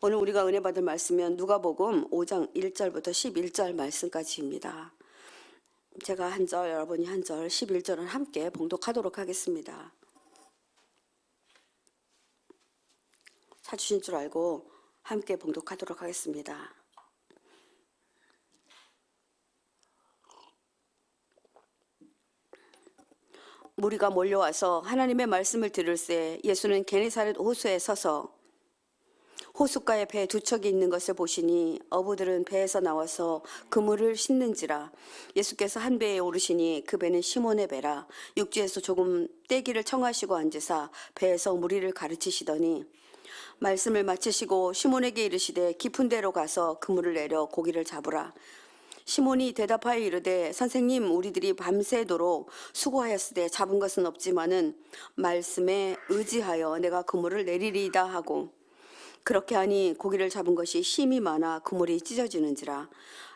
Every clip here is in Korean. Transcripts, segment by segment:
오늘 우리가 은혜 받을 말씀은 누가복음 5장 1절부터 11절 말씀까지입니다. 제가 한 절, 여러분이 한 절, 11절은 함께 봉독하도록 하겠습니다. 찾으신 줄 알고 함께 봉독하도록 하겠습니다. 무리가 몰려와서 하나님의 말씀을 들을새 예수는 게네사렛 호수에 서서 호숫가에 배 두 척이 있는 것을 보시니 어부들은 배에서 나와서 그물을 씻는지라. 예수께서 한 배에 오르시니 그 배는 시몬의 배라. 육지에서 조금 떼기를 청하시고 앉으사 배에서 무리를 가르치시더니 말씀을 마치시고 시몬에게 이르시되 깊은 데로 가서 그물을 내려 고기를 잡으라. 시몬이 대답하여 이르되 선생님 우리들이 밤새도록 수고하였으되 잡은 것은 없지만은 말씀에 의지하여 내가 그물을 내리리이다 하고 그렇게 하니 고기를 잡은 것이 힘이 많아 그물이 찢어지는지라.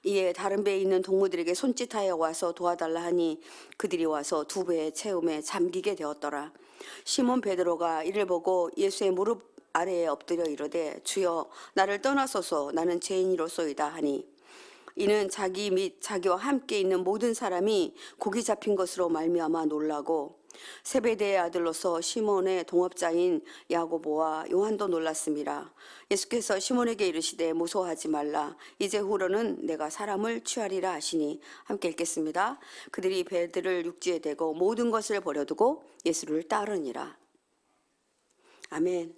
이에 다른 배에 있는 동무들에게 손짓하여 와서 도와달라 하니 그들이 와서 두 배의 채움에 잠기게 되었더라. 시몬 베드로가 이를 보고 예수의 무릎 아래에 엎드려 이르되 주여 나를 떠나소서. 나는 죄인이로소이다. 하니 이는 자기 및 자기와 함께 있는 모든 사람이 고기 잡힌 것으로 말미암아 놀라고 세베대의 아들로서 시몬의 동업자인 야고보와 요한도 놀랐습니다. 예수께서 시몬에게 이르시되 무서워하지 말라. 이제 후로는 내가 사람을 취하리라 하시니 함께 읽겠습니다. 그들이 배들을 육지에 대고 모든 것을 버려두고 예수를 따르니라. 아멘.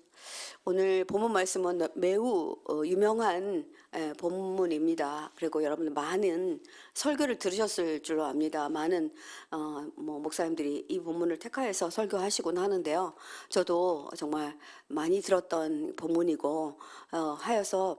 오늘 본문 말씀은 매우 어, 유명한 에, 본문입니다. 그리고 여러분 많은 설교를 들으셨을 줄로 압니다. 많은 어, 뭐 목사님들이 이 본문을 택하여서 설교하시곤 하는데요. 저도 정말 많이 들었던 본문이고 어, 하여서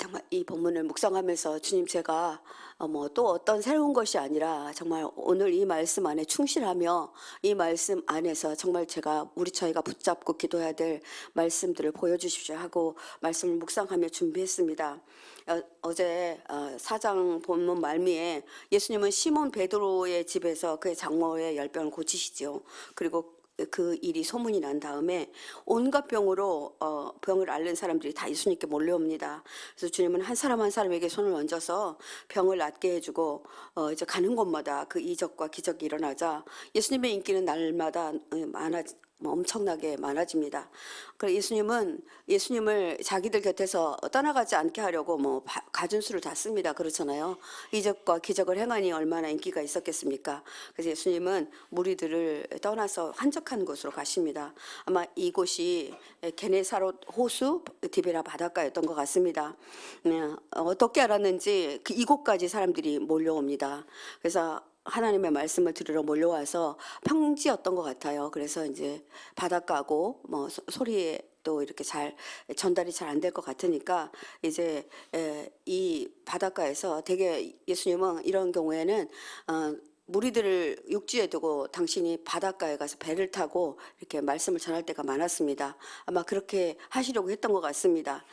정말 이 본문을 묵상하면서 주님 제가 어, 뭐 또 어떤 새로운 것이 아니라 정말 오늘 이 말씀 안에 충실하며 이 말씀 안에서 정말 제가 우리 저희가 붙잡고 기도해야 될 말씀들을 보여주십시오 하고 말씀을 묵상하며 준비했습니다. 어, 어제 어, 사장 본문 말미에 예수님은 시몬 베드로의 집에서 그의 장모의 열병을 고치시죠. 그리고 그 일이 소문이 난 다음에 온갖 병으로 어, 병을 앓는 사람들이 다 예수님께 몰려옵니다. 그래서 주님은 한 사람 한 사람에게 손을 얹어서 병을 낫게 해주고 어, 이제 가는 곳마다 그 이적과 기적이 일어나자 예수님의 인기는 날마다 어, 많아 뭐 엄청나게 많아집니다. 그래 예수님은 예수님을 자기들 곁에서 떠나가지 않게 하려고 뭐 바- 가준수를 다 씁니다. 그렇잖아요. 이적과 기적을 행하니 얼마나 인기가 있었겠습니까? 그래서 예수님은 무리들을 떠나서 한적한 곳으로 가십니다. 아마 이곳이 게네사롯 호수 디베라 바닷가였던 것 같습니다. 네, 어떻게 알았는지 그 이곳까지 사람들이 몰려옵니다. 그래서 하나님의 말씀을 들으러 몰려와서 평지였던 것 같아요. 그래서 이제 바닷가고 뭐 소- 소리에 또 이렇게 잘 전달이 잘 안 될 것 같으니까 이제 에, 이 바닷가에서 되게 예수님은 이런 경우에는 어, 무리들을 육지에 두고 당신이 바닷가에 가서 배를 타고 이렇게 말씀을 전할 때가 많았습니다. 아마 그렇게 하시려고 했던 것 같습니다.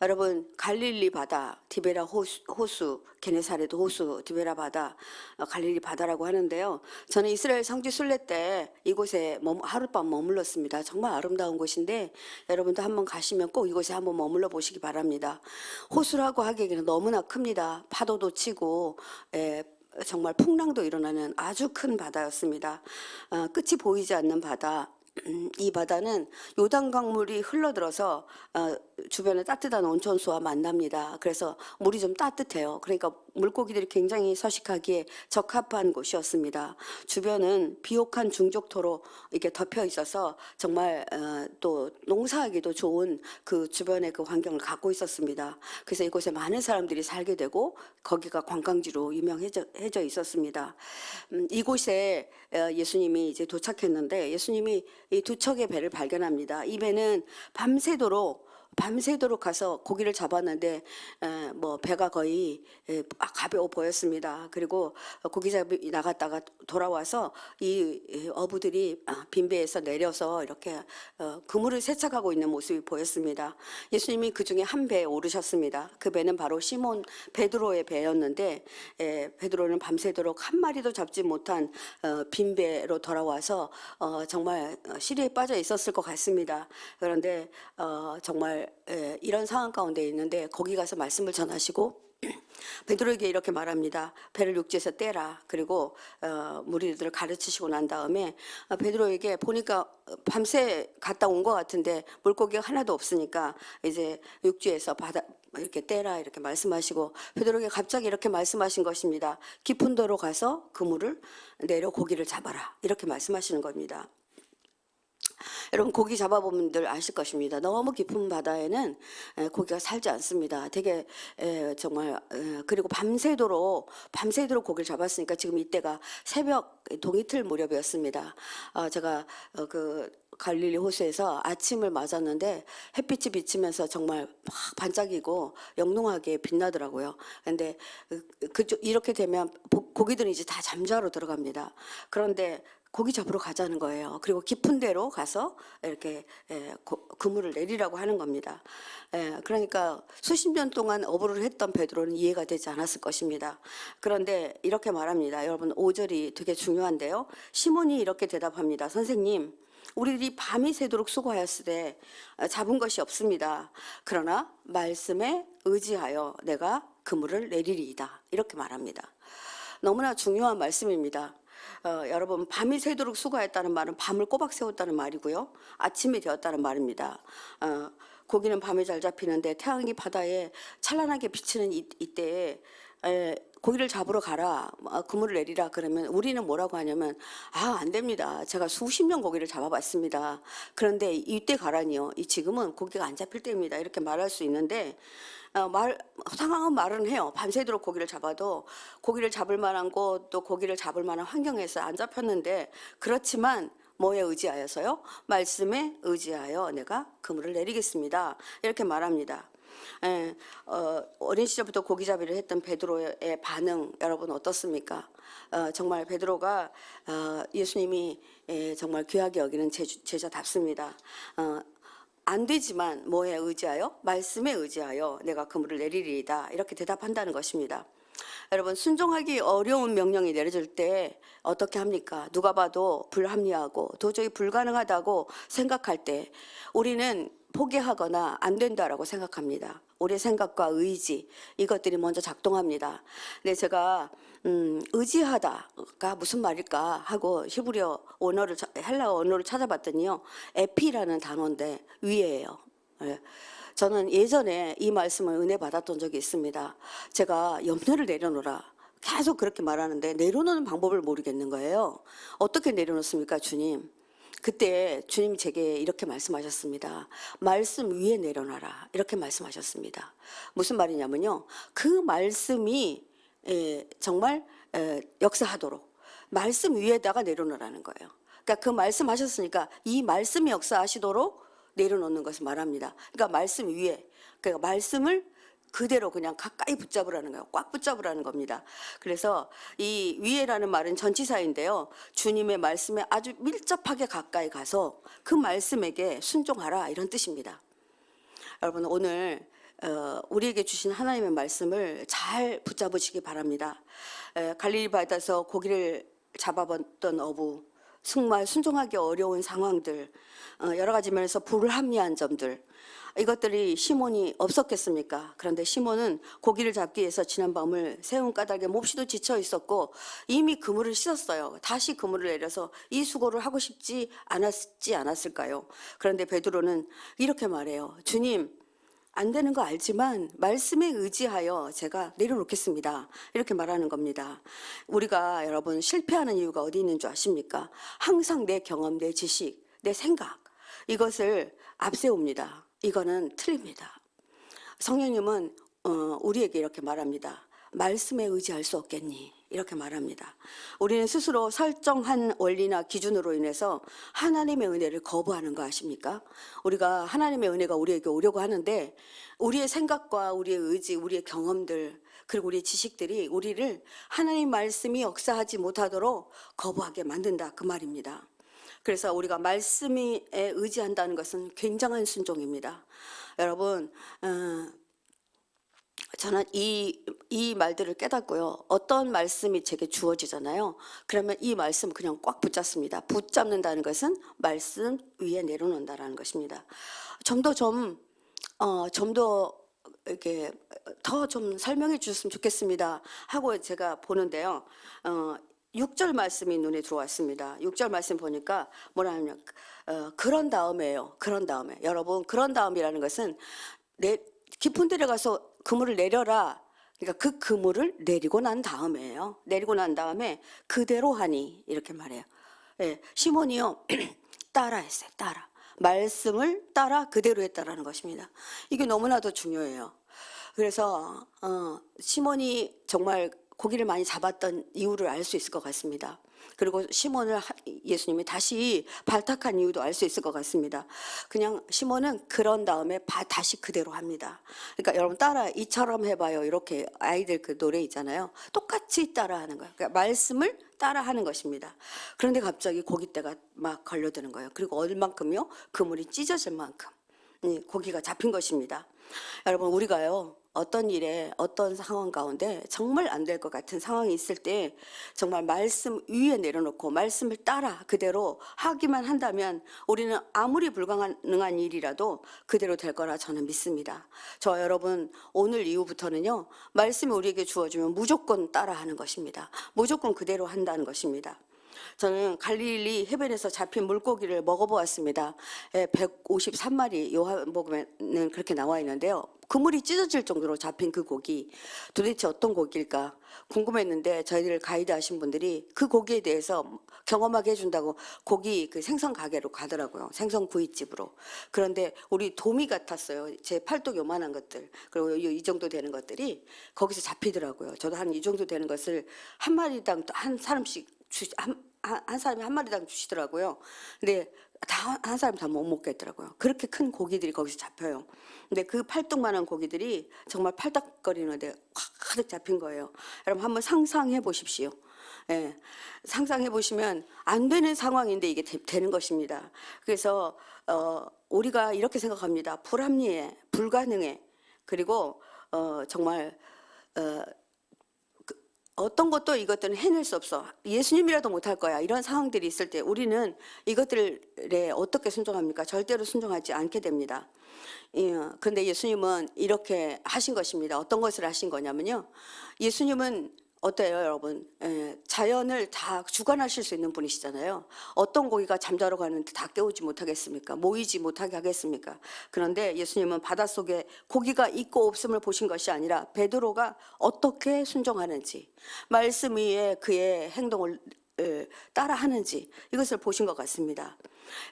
여러분 갈릴리 바다, 디베라 호수, 호수 게네사레도 호수, 디베라 바다, 어, 갈릴리 바다라고 하는데요. 저는 이스라엘 성지 순례 때 이곳에 하룻밤 머물렀습니다. 정말 아름다운 곳인데 여러분도 한번 가시면 꼭 이곳에 한번 머물러 보시기 바랍니다. 호수라고 하기에는 너무나 큽니다. 파도도 치고 에, 정말 풍랑도 일어나는 아주 큰 바다였습니다. 어, 끝이 보이지 않는 바다. 음, 이 바다는 요단 강물이 흘러들어서 어, 주변에 따뜻한 온천수와 만납니다. 그래서 물이 좀 따뜻해요. 그러니까 물고기들이 굉장히 서식하기에 적합한 곳이었습니다. 주변은 비옥한 중족토로 이렇게 덮여 있어서 정말 어, 또 농사하기도 좋은 그 주변의 그 환경을 갖고 있었습니다. 그래서 이곳에 많은 사람들이 살게 되고 거기가 관광지로 유명해져 해져 있었습니다. 음, 이곳에 어, 예수님이 이제 도착했는데 예수님이 이 두 척의 배를 발견합니다. 이 배는 밤새도록 밤새도록 가서 고기를 잡았는데 에, 뭐 배가 거의 에, 아, 가벼워 보였습니다. 그리고 고기 잡이 나갔다가 돌아와서 이이 어부들이 아, 빈배에서 내려서 이렇게 어, 그물을 세척하고 있는 모습이 보였습니다. 예수님이 그 중에 한 배에 오르셨습니다. 그 배는 바로 시몬 베드로의 배였는데 에, 베드로는 밤새도록 한 마리도 잡지 못한 어, 빈 배로 돌아와서 어, 정말 어, 시리에 빠져 있었을 것 같습니다. 그런데 어, 정말 에, 이런 상황 가운데 있는데 거기 가서 말씀을 전하시고 베드로에게 이렇게 말합니다. 배를 육지에서 떼라. 그리고 어, 무리들을 가르치시고 난 다음에 어, 베드로에게 보니까 밤새 갔다 온 것 같은데 물고기가 하나도 없으니까 이제 육지에서 바다 이렇게 떼라 이렇게 말씀하시고 베드로에게 갑자기 이렇게 말씀하신 것입니다. 깊은 데로 가서 그물을 내려 고기를 잡아라 이렇게 말씀하시는 겁니다. 여러분 고기 잡아보면 늘 아실 것입니다. 너무 깊은 바다에는 에, 고기가 살지 않습니다. 되게 에, 정말 에, 그리고 밤새도록 밤새도록 고기를 잡았으니까 지금 이때가 새벽 동이틀 무렵이었습니다. 아, 제가 어, 그 갈릴리 호수에서 아침을 맞았는데 햇빛이 비치면서 정말 막 반짝이고 영롱하게 빛나더라고요. 근데 그- 그쪽 이렇게 되면 보- 고기들은 이제 다 잠자러 들어갑니다. 그런데 고기 잡으러 가자는 거예요. 그리고 깊은 데로 가서 이렇게 예, 고- 그물을 내리라고 하는 겁니다. 예, 그러니까 수십 년 동안 어부를 했던 베드로는 이해가 되지 않았을 것입니다. 그런데 이렇게 말합니다. 여러분 5절이 되게 중요한데요. 시몬이 이렇게 대답합니다. 선생님, 우리들이 밤이 새도록 수고하였으되 어, 잡은 것이 없습니다. 그러나 말씀에 의지하여 내가 그물을 내리리이다. 이렇게 말합니다. 너무나 중요한 말씀입니다. 어, 여러분 밤이 새도록 수고했다는 말은 밤을 꼬박 세웠다는 말이고요. 아침이 되었다는 말입니다. 어, 고기는 밤에 잘 잡히는데 태양이 바다에 찬란하게 비치는 이, 이때에 에, 고기를 잡으러 가라, 어, 그물을 내리라 그러면 우리는 뭐라고 하냐면 아 안 됩니다. 제가 수십 년 고기를 잡아봤습니다. 그런데 이때 가라니요. 이 지금은 고기가 안 잡힐 때입니다. 이렇게 말할 수 있는데 어, 말 상황은 말은 해요. 밤새도록 고기를 잡아도 고기를 잡을 만한 곳 또 고기를 잡을 만한 환경에서 안 잡혔는데 그렇지만 뭐에 의지하여서요? 말씀에 의지하여 내가 그물을 내리겠습니다. 이렇게 말합니다. 예, 어, 어린 시절부터 고기잡이를 했던 베드로의 반응 여러분 어떻습니까? 어, 정말 베드로가 어, 예수님이 예, 정말 귀하게 여기는 제주, 제자 답습니다. 어, 안 되지만 뭐에 의지하여 말씀에 의지하여 내가 그물을 내리리이다 이렇게 대답한다는 것입니다. 여러분 순종하기 어려운 명령이 내려질 때 어떻게 합니까? 누가 봐도 불합리하고 도저히 불가능하다고 생각할 때 우리는 포기하거나 안 된다라고 생각합니다. 우리의 생각과 의지 이것들이 먼저 작동합니다. 근데 제가 음, 의지하다가 무슨 말일까 하고 히브리어 언어를 차- 헬라어 언어를 찾아봤더니요 에피라는 단어인데 위에예요. 예. 저는 예전에 이 말씀을 은혜 받았던 적이 있습니다. 제가 염려를 내려놓으라. 계속 그렇게 말하는데 내려놓는 방법을 모르겠는 거예요. 어떻게 내려놓습니까, 주님? 그때 주님이 제게 이렇게 말씀하셨습니다. 말씀 위에 내려놔라. 이렇게 말씀하셨습니다. 무슨 말이냐면요. 그 말씀이 에, 정말 에, 역사하도록 말씀 위에다가 내려놓으라는 거예요. 그러니까 그 말씀하셨으니까 이 말씀이 역사하시도록 내려놓는 것을 말합니다. 그러니까 말씀 위에 그러니까 말씀을 그대로 그냥 가까이 붙잡으라는 거예요. 꽉 붙잡으라는 겁니다. 그래서 이 위에라는 말은 전치사인데요. 주님의 말씀에 아주 밀접하게 가까이 가서 그 말씀에게 순종하라 이런 뜻입니다. 여러분 오늘 어, 우리에게 주신 하나님의 말씀을 잘 붙잡으시기 바랍니다. 에, 갈릴리 바다에서 고기를 잡아봤던 어부, 정말 순종하기 어려운 상황들, 어, 여러 가지 면에서 불합리한 점들, 이것들이 시몬이 없었겠습니까? 그런데 시몬은 고기를 잡기 위해서 지난 밤을 세운 까닭에 몹시도 지쳐 있었고 이미 그물을 씻었어요. 다시 그물을 내려서 이 수고를 하고 싶지 않았지 않았을까요? 그런데 베드로는 이렇게 말해요. 주님, 안 되는 거 알지만 말씀에 의지하여 제가 내려놓겠습니다. 이렇게 말하는 겁니다. 우리가 여러분 실패하는 이유가 어디 있는 줄 아십니까? 항상 내 경험, 내 지식, 내 생각 이것을 앞세웁니다. 이거는 틀립니다. 성령님은 어, 우리에게 이렇게 말합니다. 말씀에 의지할 수 없겠니? 이렇게 말합니다. 우리는 스스로 설정한 원리나 기준으로 인해서 하나님의 은혜를 거부하는 거 아십니까? 우리가 하나님의 은혜가 우리에게 오려고 하는데 우리의 생각과 우리의 의지, 우리의 경험들 그리고 우리의 지식들이 우리를 하나님 말씀이 역사하지 못하도록 거부하게 만든다 그 말입니다. 그래서 우리가 말씀에 의지한다는 것은 굉장한 순종입니다. 여러분, 어, 저는 이, 이 말들을 깨닫고요. 어떤 말씀이 제게 주어지잖아요. 그러면 이 말씀 그냥 꽉 붙잡습니다. 붙잡는다는 것은 말씀 위에 내려놓는다라는 것입니다. 좀 더 좀, 어, 좀더 이렇게 더 좀 설명해 주셨으면 좋겠습니다. 하고 제가 보는데요. 어, 6절 말씀이 눈에 들어왔습니다. 6절 말씀 보니까 뭐라 하냐. 어, 그런 다음에요. 그런 다음에. 여러분, 그런 다음이라는 것은 내 깊은 데를 가서 그물을 내려라. 그러니까 그 그물을 내리고 난 다음에요. 내리고 난 다음에 그대로 하니 이렇게 말해요. 예, 시몬이요 따라 했어요. 따라 말씀을 따라 그대로 했다라는 것입니다. 이게 너무나도 중요해요. 그래서 어, 시몬이 정말 고기를 많이 잡았던 이유를 알 수 있을 것 같습니다. 그리고 시몬을 하- 예수님이 다시 발탁한 이유도 알 수 있을 것 같습니다. 그냥 시몬은 그런 다음에 바- 다시 그대로 합니다. 그러니까 여러분 따라 이처럼 해봐요. 이렇게 아이들 그 노래 있잖아요. 똑같이 따라하는 거예요. 그러니까 말씀을 따라하는 것입니다. 그런데 갑자기 고깃대가 막 걸려드는 거예요. 그리고 얼만큼요? 그물이 찢어질 만큼 이 고기가 잡힌 것입니다. 여러분 우리가요 어떤 일에 어떤 상황 가운데 정말 안 될 것 같은 상황이 있을 때 정말 말씀 위에 내려놓고 말씀을 따라 그대로 하기만 한다면 우리는 아무리 불가능한 일이라도 그대로 될 거라 저는 믿습니다. 저 여러분 오늘 이후부터는요 말씀이 우리에게 주어지면 무조건 따라하는 것입니다. 무조건 그대로 한다는 것입니다. 저는 갈릴리 해변에서 잡힌 물고기를 먹어보았습니다. 예, 153마리 요한복음에는 그렇게 나와 있는데요. 그물이 찢어질 정도로 잡힌 그 고기 도대체 어떤 고기일까 궁금했는데 저희들 가이드 하신 분들이 그 고기에 대해서 경험하게 해준다고 고기 그 생선 가게로 가더라고요. 생선 구이집으로. 그런데 우리 도미 같았어요. 제 팔뚝 요만한 것들 그리고 이, 이 정도 되는 것들이 거기서 잡히더라고요. 저도 한 이 정도 되는 것을 한 마리당 한 사람씩 주, 한, 한, 한 사람이 한 마리당 주시더라고요. 근데 다 한 사람 다못 먹겠더라고요. 그렇게 큰 고기들이 거기서 잡혀요. 근데 그 팔뚝만한 고기들이 정말 팔딱거리는데 확 가득 잡힌 거예요. 여러분 한번 상상해 보십시오. 예, 상상해 보시면 안 되는 상황인데 이게 되, 는 것입니다. 그래서 어, 우리가 이렇게 생각합니다. 불합리해, 불가능해, 그리고 어, 정말 어, 어떤 것도 이것들은 해낼 수 없어. 예수님이라도 못할 거야. 이런 상황들이 있을 때 우리는 이것들에 어떻게 순종합니까? 절대로 순종하지 않게 됩니다. 예, 그런데 예수님은 이렇게 하신 것입니다. 어떤 것을 하신 거냐면요. 예수님은 어때요, 여러분? 예, 자연을 다 주관하실 수 있는 분이시잖아요. 어떤 고기가 잠자러 가는데 다 깨우지 못하겠습니까? 모이지 못하게 하겠습니까? 그런데 예수님은 바닷속에 고기가 있고 없음을 보신 것이 아니라 베드로가 어떻게 순종하는지, 말씀 위에 그의 행동을 에, 따라하는지 이것을 보신 것 같습니다.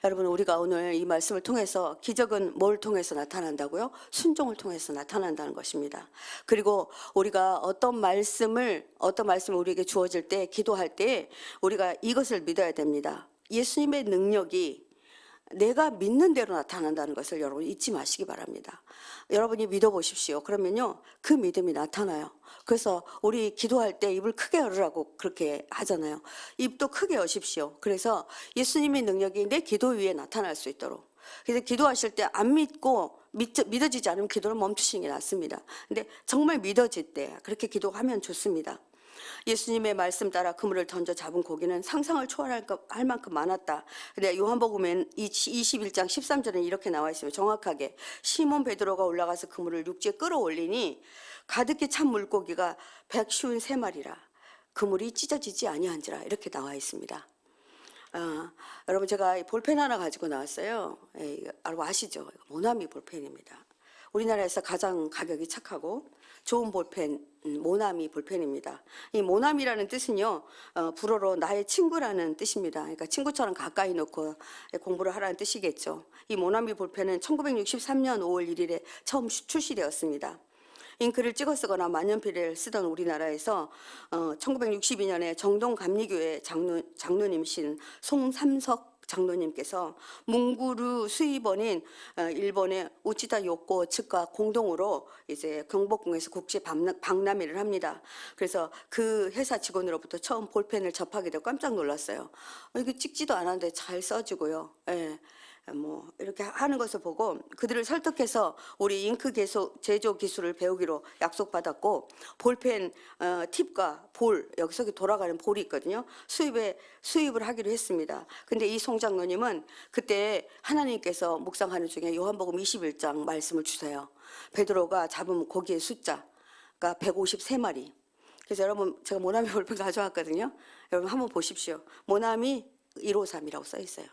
여러분 우리가 오늘 이 말씀을 통해서 기적은 뭘 통해서 나타난다고요? 순종을 통해서 나타난다는 것입니다. 그리고 우리가 어떤 말씀을 어떤 말씀이 우리에게 주어질 때 기도할 때 우리가 이것을 믿어야 됩니다. 예수님의 능력이 내가 믿는 대로 나타난다는 것을 여러분 잊지 마시기 바랍니다. 여러분이 믿어보십시오. 그러면요, 그 믿음이 나타나요. 그래서 우리 기도할 때 입을 크게 열으라고 그렇게 하잖아요. 입도 크게 여십시오. 그래서 예수님의 능력이 내 기도 위에 나타날 수 있도록. 그래서 기도하실 때 안 믿고 믿, 믿어지지 않으면 기도를 멈추시는 게 낫습니다. 근데 정말 믿어질 때 그렇게 기도하면 좋습니다. 예수님의 말씀 따라 그물을 던져 잡은 고기는 상상을 초월할 것- 할 만큼 많았다. 근데 요한복음엔 21장 13절에 이렇게 나와 있어요. 정확하게 시몬 베드로가 올라가서 그물을 육지에 끌어올리니 가득히 찬 물고기가 153마리라. 그물이 찢어지지 아니한지라 이렇게 나와 있습니다. 아, 여러분 제가 이 볼펜 하나 가지고 나왔어요. 예, 알고 아시죠? 모나미 볼펜입니다. 우리나라에서 가장 가격이 착하고 좋은 볼펜 음, 모나미 볼펜입니다. 이 모나미라는 뜻은요 어, 불어로 나의 친구라는 뜻입니다. 그러니까 친구처럼 가까이 놓고 공부를 하라는 뜻이겠죠. 이 모나미 볼펜은 1963년 5월 1일에 처음 시- 출시되었습니다. 잉크를 찍어 쓰거나 만년필을 쓰던 우리나라에서 어, 1962년에 정동 감리교회 장로, 장로님이신 송삼석 장로님께서 뭉구루 수입원인 어, 일본의 우치다 요코 측과 공동으로 이제 경복궁에서 국제 박람- 박람회를 합니다. 그래서 그 회사 직원으로부터 처음 볼펜을 접하게 되고 깜짝 놀랐어요. 어, 이게 찍지도 않았는데 잘 써지고요. 예. 뭐 이렇게 하는 것을 보고 그들을 설득해서 우리 잉크 제조 기술을 배우기로 약속받았고 볼펜 어, 팁과 볼 여기서 돌아가는 볼이 있거든요. 수입에 수입을 하기로 했습니다. 근데 이 송장로님은 그때 하나님께서 묵상하는 중에 요한복음 21장 말씀을 주세요. 베드로가 잡은 고기의 숫자가 153마리. 그래서 여러분 제가 모나미 볼펜 가져왔거든요. 여러분 한번 보십시오. 모나미 153이라고 써 있어요.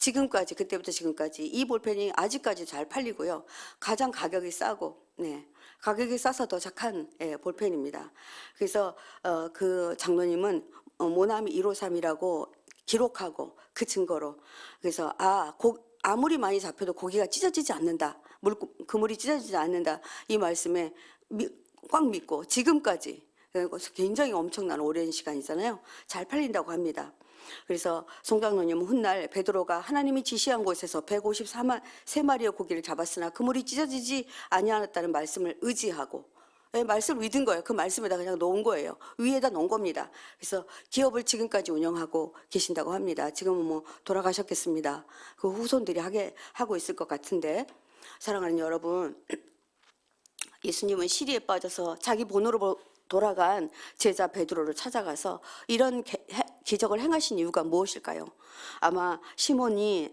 지금까지 그때부터 지금까지 이 볼펜이 아직까지 잘 팔리고요. 가장 가격이 싸고 네. 가격이 싸서 더 착한 예, 볼펜입니다. 그래서 어, 그 장로님은 어, 모나미 153이라고 기록하고 그 증거로 그래서 아 고, 아무리 많이 잡혀도 고기가 찢어지지 않는다. 물 그물이 찢어지지 않는다. 이 말씀에 미, 꽉 믿고 지금까지 그래서 굉장히 엄청난 오랜 시간이잖아요. 잘 팔린다고 합니다. 그래서 송장로님은 훗날 베드로가 하나님이 지시한 곳에서 154만 세 마리의 고기를 잡았으나 그물이 찢어지지 아니하였다는 말씀을 의지하고 예, 말씀을 믿은 거예요. 그 말씀에다 그냥 놓은 거예요. 위에다 놓은 겁니다. 그래서 기업을 지금까지 운영하고 계신다고 합니다. 지금은 뭐 돌아가셨겠습니다. 그 후손들이 하게 하고 있을 것 같은데 사랑하는 여러분, 예수님은 시리에 빠져서 자기 본으로 보- 돌아간 제자 베드로를 찾아가서 이런 기적을 행하신 이유가 무엇일까요? 아마 시몬이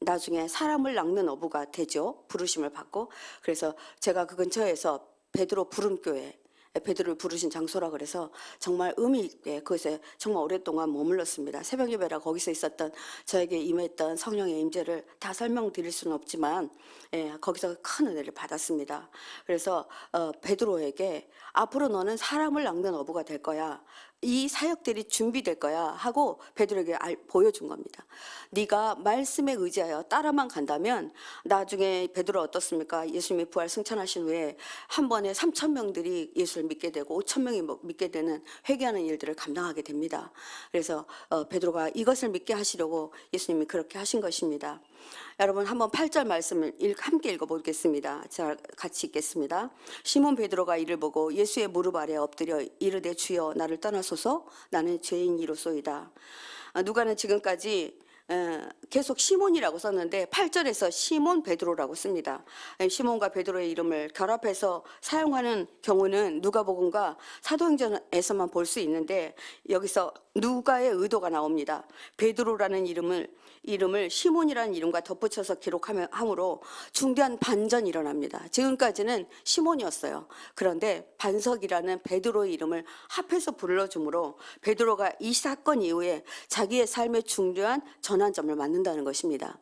나중에 사람을 낚는 어부가 되죠. 부르심을 받고 그래서 제가 그 근처에서 베드로 부름교회 베드로를 부르신 장소라 그래서 정말 의미 있게 그것에 정말 오랫동안 머물렀습니다. 새벽 예배라 거기서 있었던 저에게 임했던 성령의 임재를 다 설명드릴 수는 없지만 예, 거기서 큰 은혜를 받았습니다. 그래서 어, 베드로에게 앞으로 너는 사람을 낚는 어부가 될 거야. 이 사역들이 준비될 거야 하고 베드로에게 알, 보여준 겁니다. 네가 말씀에 의지하여 따라만 간다면 나중에 베드로 어떻습니까? 예수님이 부활 승천하신 후에 한 번에 3천 명들이 예수를 믿게 되고 5천 명이 뭐 믿게 되는 회개하는 일들을 감당하게 됩니다. 그래서 어, 베드로가 이것을 믿게 하시려고 예수님이 그렇게 하신 것입니다. 여러분 한번 8절 말씀을 읽- 함께 읽어보겠습니다. 자 같이 읽겠습니다. 시몬 베드로가 이를 보고 예수의 무릎 아래 엎드려 이르되 주여 나를 떠나소서 나는 죄인이로소이다. 아, 누가는 지금까지 에, 계속 시몬이라고 썼는데 8절에서 시몬 베드로라고 씁니다. 에, 시몬과 베드로의 이름을 결합해서 사용하는 경우는 누가복음과 사도행전에서만 볼 수 있는데 여기서 누가의 의도가 나옵니다. 베드로라는 이름을 이름을 시몬이라는 이름과 덧붙여서 기록함으로 중대한 반전이 일어납니다. 지금까지는 시몬이었어요. 그런데 반석이라는 베드로의 이름을 합해서 불러주므로 베드로가 이 사건 이후에 자기의 삶의 중요한 전 환점을 맞는다는 것입니다.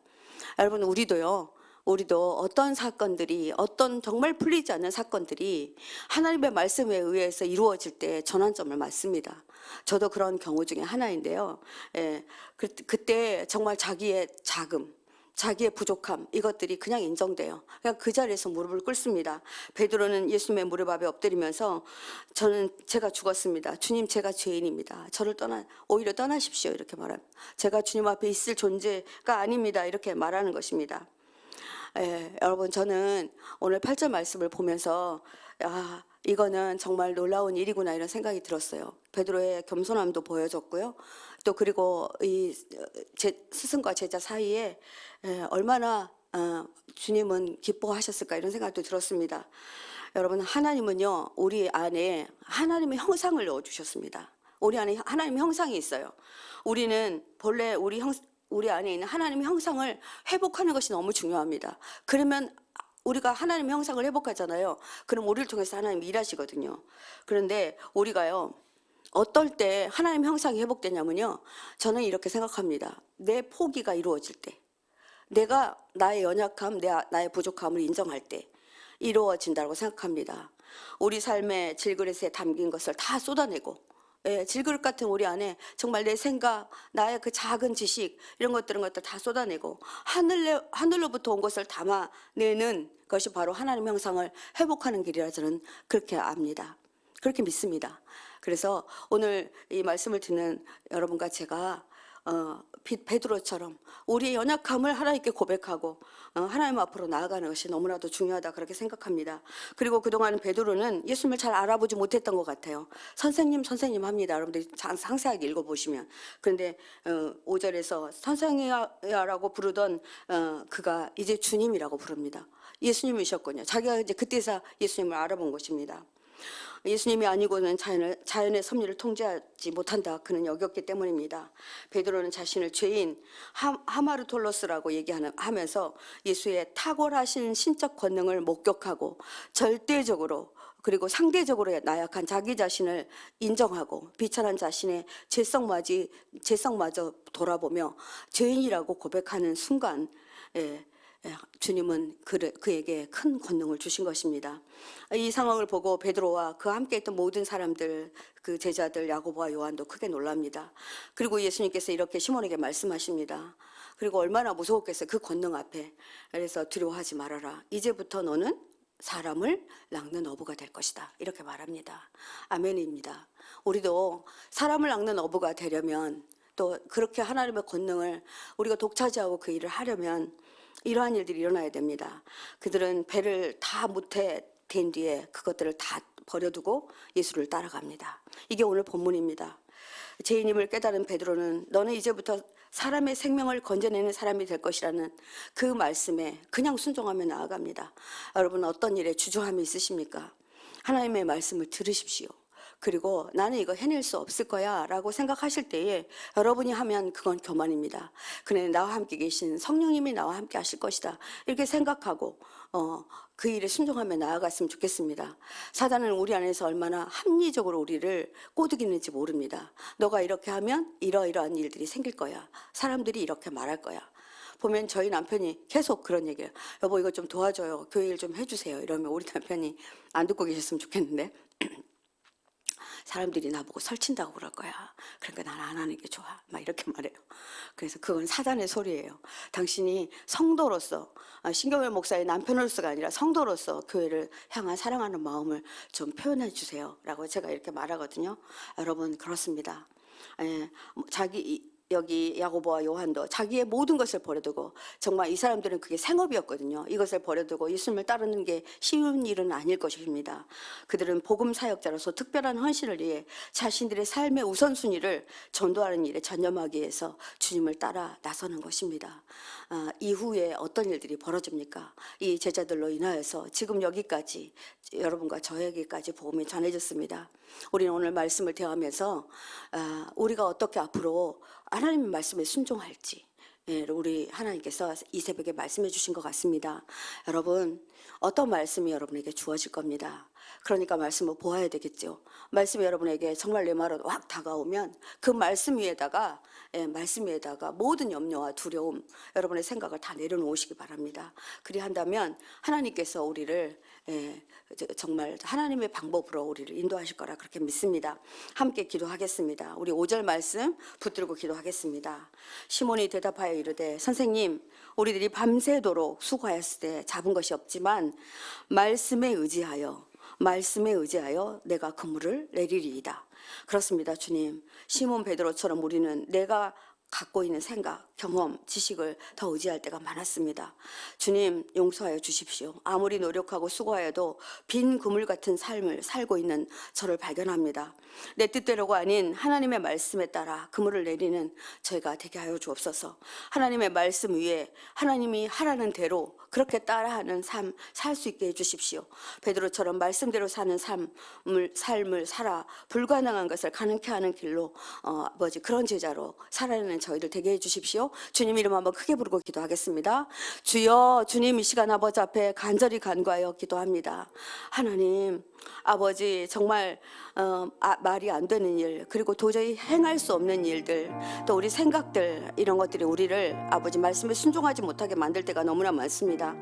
여러분 우리도요. 우리도 어떤 사건들이 어떤 정말 풀리지 않는 사건들이 하나님의 말씀에 의해서 이루어질 때 전환점을 맞습니다. 저도 그런 경우 중에 하나인데요. 예, 그, 그때 정말 자기의 자금, 자기의 부족함 이것들이 그냥 인정돼요. 그냥 그 자리에서 무릎을 꿇습니다. 베드로는 예수님의 무릎 앞에 엎드리면서 저는 제가 죽었습니다. 주님 제가 죄인입니다. 저를 떠나 오히려 떠나십시오 이렇게 말합니다. 제가 주님 앞에 있을 존재가 아닙니다. 이렇게 말하는 것입니다. 예, 여러분 저는 오늘 8절 말씀을 보면서 아, 이거는 정말 놀라운 일이구나 이런 생각이 들었어요. 베드로의 겸손함도 보여줬고요. 또 그리고 이 제, 스승과 제자 사이에 예, 얼마나 어, 주님은 기뻐하셨을까 이런 생각도 들었습니다. 여러분 하나님은요 우리 안에 하나님의 형상을 넣어 주셨습니다. 우리 안에 하나님의 형상이 있어요. 우리는 본래 우리 형 우리 안에 있는 하나님의 형상을 회복하는 것이 너무 중요합니다. 그러면 우리가 하나님의 형상을 회복하잖아요. 그럼 우리를 통해서 하나님 일하시거든요. 그런데 우리가요. 어떨 때 하나님 형상이 회복되냐면요. 저는 이렇게 생각합니다. 내 포기가 이루어질 때. 내가 나의 연약함, 내, 나의 부족함을 인정할 때 이루어진다고 생각합니다. 우리 삶의 질그릇에 담긴 것을 다 쏟아내고 예, 질그릇 같은 우리 안에 정말 내 생각, 나의 그 작은 지식 이런 것들은 것들 다 쏟아내고 하늘로 하늘로부터 온 것을 담아내는 것이 바로 하나님 형상을 회복하는 길이라 저는 그렇게 압니다. 그렇게 믿습니다. 그래서 오늘 이 말씀을 듣는 여러분과 제가 어, 비- 베드로처럼 우리의 연약함을 하나님께 고백하고 어, 하나님 앞으로 나아가는 것이 너무나도 중요하다 그렇게 생각합니다. 그리고 그동안 베드로는 예수님을 잘 알아보지 못했던 것 같아요. 선생님 선생님 합니다. 여러분들이 자- 상세하게 읽어보시면 그런데 어, 5절에서 선생이야라고 부르던 어, 그가 이제 주님이라고 부릅니다. 예수님이셨군요. 자기가 이제 그때서 예수님을 알아본 것입니다. 예수님이 아니고는 자연을, 자연의 섭리를 통제하지 못한다. 그는 여겼기 때문입니다. 베드로는 자신을 죄인 하, 하마르톨로스라고 얘기하는 하면서 예수의 탁월하신 신적 권능을 목격하고 절대적으로 그리고 상대적으로 나약한 자기 자신을 인정하고 비천한 자신의 죄성마저 돌아보며 죄인이라고 고백하는 순간 예, 예, 주님은 그를, 그에게 큰 권능을 주신 것입니다. 이 상황을 보고 베드로와 그 함께 했던 모든 사람들, 그 제자들 야고보와 요한도 크게 놀랍니다. 그리고 예수님께서 이렇게 시몬에게 말씀하십니다. 그리고 얼마나 무서웠겠어요. 그 권능 앞에. 그래서 두려워하지 말아라. 이제부터 너는 사람을 낚는 어부가 될 것이다. 이렇게 말합니다. 아멘입니다. 우리도 사람을 낚는 어부가 되려면 또 그렇게 하나님의 권능을 우리가 독차지하고 그 일을 하려면 이러한 일들이 일어나야 됩니다. 그들은 배를 다 못해 댄 뒤에 그것들을 다 버려두고 예수를 따라갑니다. 이게 오늘 본문입니다. 죄인임을 깨달은 베드로는 너는 이제부터 사람의 생명을 건져내는 사람이 될 것이라는 그 말씀에 그냥 순종하며 나아갑니다. 여러분 어떤 일에 주저함이 있으십니까? 하나님의 말씀을 들으십시오. 그리고 나는 이거 해낼 수 없을 거야 라고 생각하실 때에 여러분이 하면 그건 교만입니다. 그는 나와 함께 계신 성령님이 나와 함께 하실 것이다. 이렇게 생각하고 어, 그 일에 순종하며 나아갔으면 좋겠습니다. 사단은 우리 안에서 얼마나 합리적으로 우리를 꼬드기는지 모릅니다. 너가 이렇게 하면 이러이러한 일들이 생길 거야. 사람들이 이렇게 말할 거야. 보면 저희 남편이 계속 그런 얘기를 여보 이거 좀 도와줘요. 교회 일 좀 해주세요. 이러면 우리 남편이 안 듣고 계셨으면 좋겠는데 사람들이 나보고 설친다고 그럴 거야. 그러니까 난 안 하는 게 좋아. 막 이렇게 말해요. 그래서 그건 사단의 소리예요. 당신이 성도로서 아, 신경회 목사의 남편으로서가 아니라 성도로서 교회를 향한 사랑하는 마음을 좀 표현해 주세요라고 제가 이렇게 말하거든요. 여러분 그렇습니다. 예, 뭐 자기 이- 여기 야고보와 요한도 자기의 모든 것을 버려두고 정말 이 사람들은 그게 생업이었거든요. 이것을 버려두고 예수님을 따르는 게 쉬운 일은 아닐 것입니다. 그들은 복음 사역자로서 특별한 헌신을 위해 자신들의 삶의 우선순위를 전도하는 일에 전념하기 위해서 주님을 따라 나서는 것입니다. 아, 이후에 어떤 일들이 벌어집니까? 이 제자들로 인하여서 지금 여기까지 여러분과 저에게까지 복음이 전해졌습니다. 우리는 오늘 말씀을 대하면서 아, 우리가 어떻게 앞으로 하나님의 말씀에 순종할지 예, 우리 하나님께서 이 새벽에 말씀해 주신 것 같습니다. 여러분 어떤 말씀이 여러분에게 주어질 겁니다. 그러니까 말씀을 보아야 되겠죠. 말씀이 여러분에게 정말 내 말은 확 다가오면 그 말씀 위에다가 예, 말씀 위에다가 모든 염려와 두려움 여러분의 생각을 다 내려놓으시기 바랍니다. 그리한다면 하나님께서 우리를 예, 저- 정말 하나님의 방법으로 우리를 인도하실 거라 그렇게 믿습니다. 함께 기도하겠습니다. 우리 5절 말씀 붙들고 기도하겠습니다. 시몬이 대답하여 이르되 선생님 우리들이 밤새도록 수고하였을 때 잡은 것이 없지만 말씀에 의지하여 말씀에 의지하여 내가 그물을 내리리이다. 그렇습니다, 주님. 시몬 베드로처럼 우리는 내가 갖고 있는 생각, 경험, 지식을 더 의지할 때가 많았습니다. 주님 용서하여 주십시오. 아무리 노력하고 수고하여도 빈 그물 같은 삶을 살고 있는 저를 발견합니다. 내 뜻대로가 아닌 하나님의 말씀에 따라 그물을 내리는 저희가 되게 하여 주옵소서. 하나님의 말씀 위에 하나님이 하라는 대로 그렇게 따라하는 삶 살 수 있게 해 주십시오. 베드로처럼 말씀대로 사는 삶을 삶을 살아 불가능한 것을 가능케 하는 길로 어, 아버지 그런 제자로 살아내는 저희들 되게 해 주십시오. 주님 이름 한번 크게 부르고 기도하겠습니다. 주여 주님 이 시간 아버지 앞에 간절히 간구하여 기도합니다. 하나님 아버지 정말 어, 아, 말이 안 되는 일 그리고 도저히 행할 수 없는 일들 또 우리 생각들 이런 것들이 우리를 아버지 말씀에 순종하지 못하게 만들 때가 너무나 많습니다.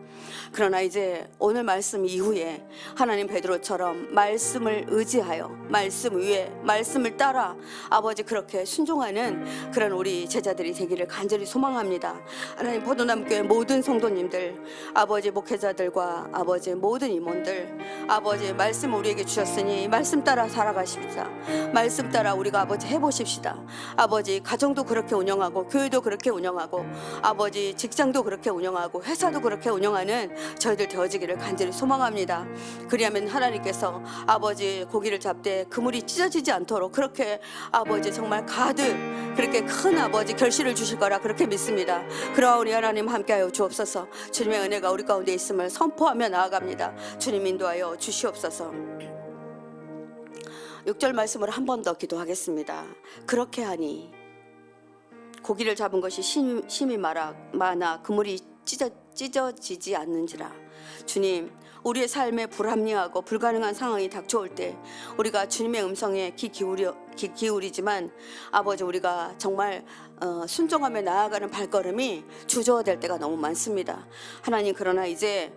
그러나 이제 오늘 말씀 이후에 하나님 베드로처럼 말씀을 의지하여 말씀 위에 말씀을 따라 아버지 그렇게 순종하는 그런 우리 제자들이 되기를 간절히 소망합니다. 하나님 포도나무교회 모든 성도님들, 아버지 목회자들과 아버지 모든 임원들, 아버지 말씀 우리에게 주셨으니 말씀 따라 살 아가십시다. 말씀 따라 우리가 아버지 해보십시다. 아버지 가정도 그렇게 운영하고 교회도 그렇게 운영하고 아버지 직장도 그렇게 운영하고 회사도 그렇게 운영하는 저희들 되어지기를 간절히 소망합니다. 그리하면 하나님께서 아버지 고기를 잡되 그물이 찢어지지 않도록 그렇게 아버지 정말 가득 그렇게 큰 아버지 결실을 주실 거라 그렇게 믿습니다. 그러하오니 하나님 함께하여 주옵소서. 주님의 은혜가 우리 가운데 있음을 선포하며 나아갑니다. 주님 인도하여 주시옵소서. 6절 말씀을 한 번 더 기도하겠습니다. 그렇게 하니 고기를 잡은 것이 심, 심히 많아, 그물이 찢어, 찢어지지 않는지라 주님 우리의 삶에 불합리하고 불가능한 상황이 닥쳐올 때 우리가 주님의 음성에 귀 기울여 귀 기울이지만 아버지 우리가 정말 어, 순종하며 나아가는 발걸음이 주저될 때가 너무 많습니다. 하나님 그러나 이제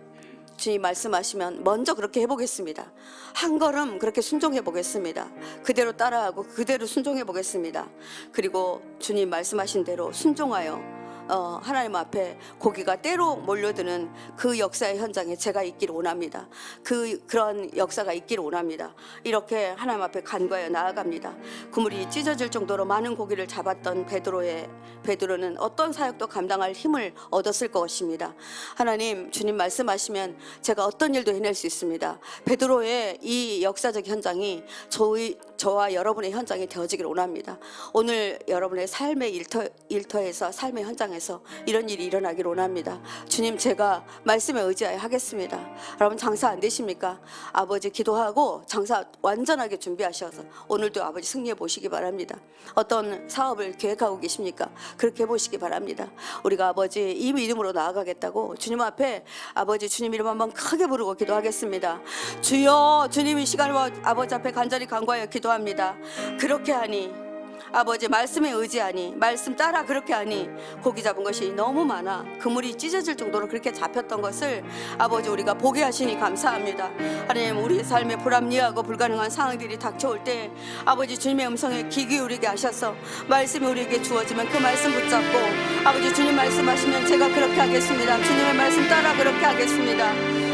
주님 말씀하시면 먼저 그렇게 해보겠습니다. 한 걸음 그렇게 순종해 보겠습니다. 그대로 따라하고 그대로 순종해 보겠습니다. 그리고 주님 말씀하신 대로 순종하여 어, 하나님 앞에 고기가 때로 몰려드는 그 역사의 현장에 제가 있기를 원합니다. 그 그런 역사가 있기를 원합니다. 이렇게 하나님 앞에 간과하여 나아갑니다. 그물이 찢어질 정도로 많은 고기를 잡았던 베드로의 베드로는 어떤 사역도 감당할 힘을 얻었을 것입니다. 하나님 주님 말씀하시면 제가 어떤 일도 해낼 수 있습니다. 베드로의 이 역사적 현장이 저희 저와 여러분의 현장이 되어지기를 원합니다. 오늘 여러분의 삶의 일터 일터에서 삶의 현장에서 이런 일이 일어나기를 원합니다. 주님 제가 말씀에 의지하여 하겠습니다. 여러분 장사 안 되십니까? 아버지 기도하고 장사 완전하게 준비하셔서 오늘도 아버지 승리해 보시기 바랍니다. 어떤 사업을 계획하고 계십니까? 그렇게 해 보시기 바랍니다. 우리가 아버지 이 믿음으로 나아가겠다고 주님 앞에 아버지 주님 이름 한번 크게 부르고 기도하겠습니다. 주여 주님 이 시간을 아버지 앞에 간절히 간구하여 기도합니다. 그렇게 하니 아버지 말씀에 의지하니 말씀 따라 그렇게 하니 고기 잡은 것이 너무 많아 그물이 찢어질 정도로 그렇게 잡혔던 것을 아버지 우리가 보게 하시니 감사합니다. 하나님 우리 삶에 불합리하고 불가능한 상황들이 닥쳐올 때 아버지 주님의 음성에 귀 기울이게 하셔서 말씀이 우리에게 주어지면 그 말씀 붙잡고 아버지 주님 말씀하시면 제가 그렇게 하겠습니다. 주님의 말씀 따라 그렇게 하겠습니다